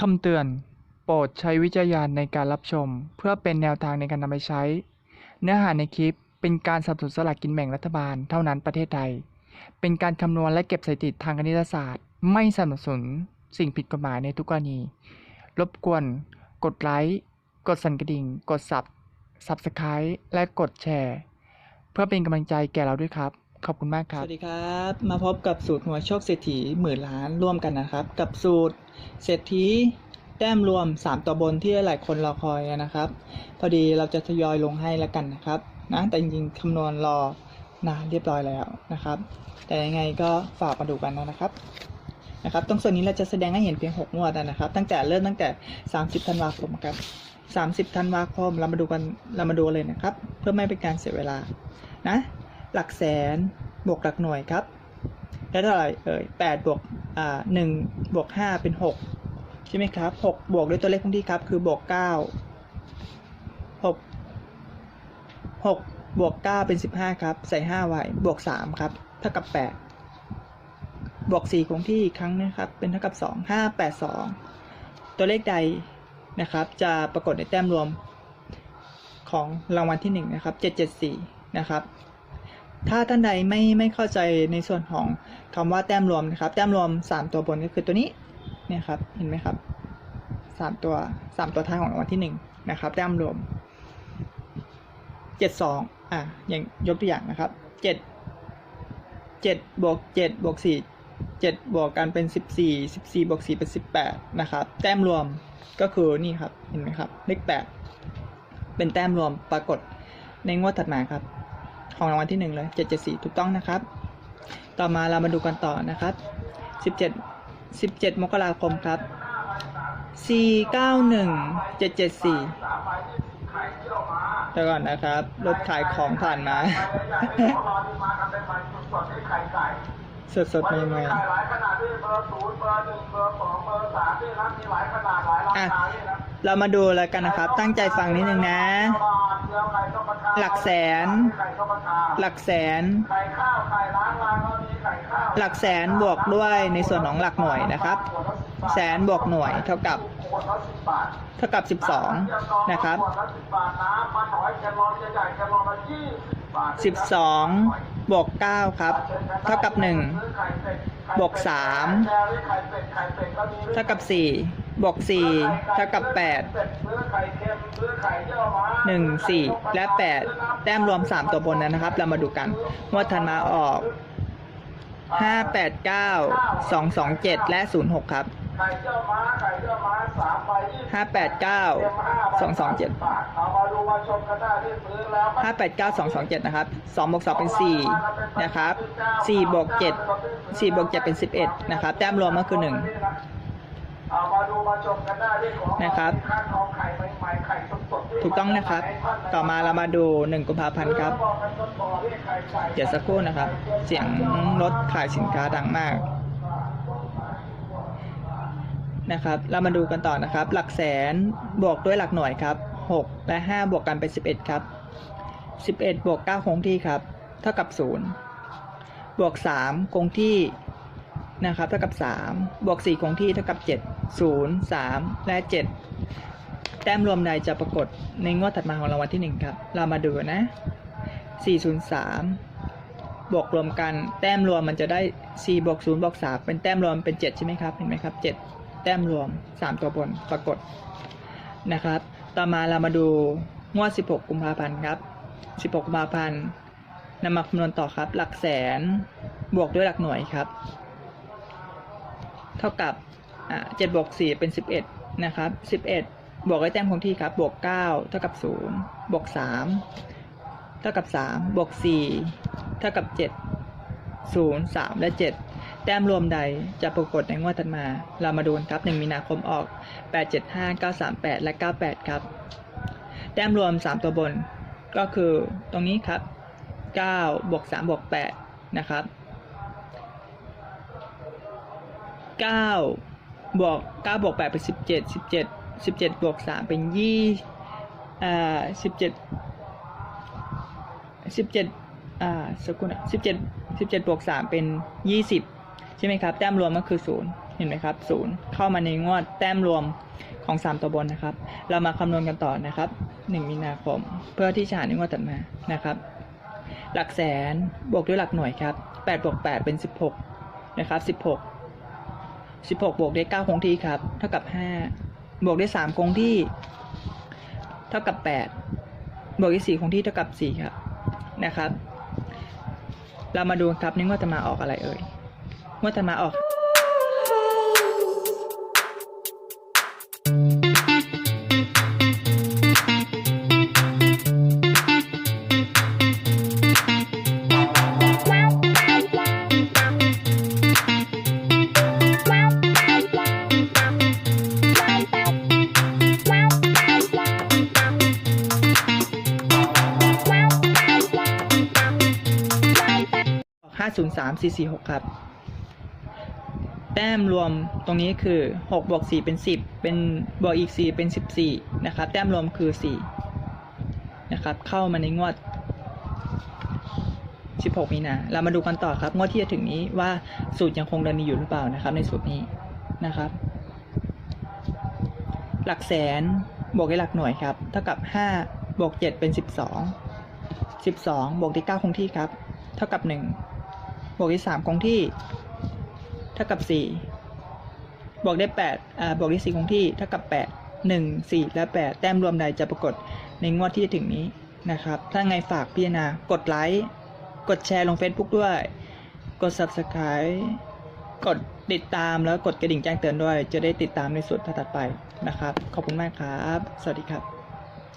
คำเตือน โปรดใช้วิจารณญาณในการรับชม เพื่อเป็นแนวทางในการนำไปใช้ เนื้อหาในคลิปเป็นการสนับสนุนสลากกินแบ่งรัฐบาลเท่านั้นประเทศไทย เป็นการคำนวณและเก็บสถิติทางคณิตศาสตร์ ไม่สนับสนุนสิ่งผิดกฎหมายในทุกกรณี รบกวน กดไลค์กดสั่นกระดิ่ง กดสับ subscribe และกดแชร์ เพื่อเป็นกำลังใจแก่เราด้วยครับ ขอบคุณมากคสรับวัสดีครับ มาพบกับสูตรหัวโชคเศรษฐีหมื่นล้านร่วมกันนะครับ กับสูตรเศรษฐีแต้มรวม 3 ตัวบนที่หลายคนรอคอยนะครับ พอดีเราจะทยอยลงให้แล้วกันนะครับนะแต่จริงๆคำนวณรอนานเรียบร้อยแล้วนะครับ แต่ยังไงก็ฝากมาดูกันนะครับนะครับ ตรงส่วนนี้เราจะแสดงให้เห็นเพียง6งวดนะครับ ตั้งแต่เริ่มตั้งแต่ 30ธันวาคมครับ30ธันวาคมเรามาดูกันเรามาดูเลยนะครับ เพื่อไม่เป็นการเสียเวลานะ หลักแสนบวกหลักหน่วยครับ ได้เท่าไหร่เอ่ยแปดบวกอ่าหนึ่งบวกห้าเป็นหกใช่ไหมครับหกบวกด้วยตัวเลขคงที่ครับ คือบวกเก้าหกหกบวกเก้าเป็นสิบห้าครับ ใส่ห้าไว้บวกสามครับเท่ากับแปดบวกสี่คงที่อีกครั้งนะครับ เป็นเท่ากับสองห้าแปดสองตัวเลขใดนะครับ จะปรากฏในแต้มรวมของรางวัลที่หนึ่งนะครับเจ็ดเจ็ดสี่นะครับ ถ้าท่านใดไม่ไม่เข้าใจในส่วนของคำว่าแต้มรวมนะครับ แต้มรวม 3 ตัวบนก็คือตัวนี้เนี่ยครับเห็นไหมครับสามตัวสามตัวท้ายของรางวัลที่หนึ่งนะครับแต้มรวมเจ็ดสองอะอย่างยกตัวอย่างนะครับเจ็ดเจ็ดบวกเจ็ดบวกสี่เจ็ดบวกกันเป็นสิบสี่สิบวกสี่เป็นสิบแปดนะครับแต้มรวมก็คือนี่ครับเห็นไหมครับเลขแปดเป็นแต้มรวมปรากฏในงวดถัดมาครับ ของรางวัลที่หนึ่งเลยเจ็ดเจ็ดสี่ถูกต้องนะครับ ต่อมาเรามาดูกันต่อนะครับสิบเจ็ดสิบเจ็ดมกราคมครับสี่เก้าหนึ่งเจ็ดเจ็ดสี่เดี๋ยวก่อนนะครับ รถขายของผ่านมาสดสดๆใหม่ๆอะ เรามาดูแล้วกันนะครับ ตั้งใจฟังนิดนึงนะ หลักแสน หลักแสน หลักแสนบวกด้วยในส่วนของหลักหน่วยนะครับ แสนบวกหน่วยเท่ากับ เท่ากับ 12 นะครับ 12 บวก 9 ครับ เท่ากับ 1 บวก 3 เท่ากับ 4 บวก4เท่ากับ8 1 4และ8แต้มรวม3ตัวบนนั้นนะครับ เรามาดูกันงวดถัดมาออก5 8 9 2 2 7และ06ครับห้าแปดเก้าสองสองเจ็ดห้าแปดเก้าสองสองเจ็ดนะครับสองบวกสองเป็นสี่นะครับสี่บวกเจ็ดสี่บวกเจ็ดเป็นสิบเอ็ดนะครับ แต้มรวมก็คือหนึ่ง นะครับ ถูกต้องนะครับ ต่อมาเรามาดูหนึ่งกุมภาพันธ์ครับ เดี๋ยวสักครู่นะครับ เสียงรถขายสินค้าดังมากนะครับ เรามาดูกันต่อนะครับ หลักแสนบวกด้วยหลักหน่วยครับ 6 และ 5 บวกกันเป็น 11 ครับ 11 บวก 9 คงที่ครับ เท่ากับ 0 บวก 3 คงที่ นะครับเท่ากับ 3 บวก 4 คงที่เท่ากับ 7 0 3 และ 7 แต้มรวมใดจะปรากฏในงวดถัดมาของรางวัลที่ 1 ครับ เรามาดูนะ 403 บวกรวมกันแต้มรวมมันจะได้ 4 บวก 0 บวก 3 เป็นแต้มรวมเป็น 7 ใช่ไหมครับ เห็นไหมครับ 7 แต้มรวม 3 ตัวบนปรากฏนะครับ ต่อมาเรามาดูงวด 16 กุมภาพันธ์ครับ 16 กุมภาพันธ์นำมาคำนวณต่อครับ หลักแสนบวกด้วยหลักหน่วยครับ เท่ากับเจ็ดบวกสี่เป็นสิบเอ็ดนะครับสิบเอ็ดบวกไอ้แต้มคงที่ครับ บวกเก้าเท่ากับศูนย์บวกสามเท่ากับสามบวกสี่เท่ากับเจ็ดศูนย์สามและเจ็ดแต้มรวมใดจะปรากฏในงวดถัดมา เรามาดูนครับหนึ่งมีนาคมออกแปดเจ็ดห้าเก้าสามแปดและเก้าแปดครับ แต้มรวมสามตัวบน ก็คือตรงนี้ครับเก้าบวกสามบวกแปดนะครับ 9บวก9บวก8เป็น17 17 17บวก3เป็น20อ่า17 17อ่าสกุลสิบเจ็ดสิบเจ็ดบวกสามเป็นยี่สิบใช่ไหมครับ แต้มรวมก็คือศูนย์เห็นไหมครับศูนย์เข้ามาในงวดแต้มรวมของสามตัวบนนะครับ เรามาคำนวณกันต่อนะครับหนึ่งมีนาคม เพื่อที่จะหาในงวดถัดมานะครับ หลักแสนบวกด้วยหลักหน่วยครับแปดบวกแปดเป็นสิบหกนะครับสิ บหกสิบหกบวกด้วยเก้าคงที่ครับ เท่ากับห้าบวกด้วยสามคงที่ เท่ากับแปดบวกด้วยสี่คงที่เท่ากับสี่ครับ นะครับ เรามาดูครับนี่งวดจะมาออกอะไรเอ่ยงวดจะมาออก ห้าศูนย์สามสี่สี่หกครับ แต้มรวมตรงนี้คือหกบวกสี่เป็นสิบเป็นบวกอีกสี่เป็นสิบสี่นะครับ แต้มรวมคือสี่นะครับ เข้ามาในงวดสิบหกมีนา เรามาดูกันต่อครับ งวดที่จะถึงนี้ว่าสูตรยังคงเดินดีอยู่หรือเปล่านะครับ ในสูตรนี้นะครับ หลักแสนบวกด้วยหลักหน่วยครับ เท่ากับห้าบวกเจ็ดเป็นสิบสองสิบสองบวกด้วยเก้าคงที่ครับ เท่ากับหนึ่ง บวกด้วยสามคงที่ เท่ากับสี่บวกได้แปดอ่าบวกด้วยสี่คงที่ เท่ากับแปดหนึ่งสี่และแปดแต้มรวมใดจะปรากฏในงวดที่จะถึงนี้นะครับ ถ้าไงฝากพิจารณากดไลค์ กดแชร์ลง Facebook ด้วย กด Subscribe กดติดตามแล้วกดกระดิ่งแจ้งเตือนด้วย จะได้ติดตามในส่วนถัดไปนะครับ ขอบคุณมากครับ สวัสดีครับ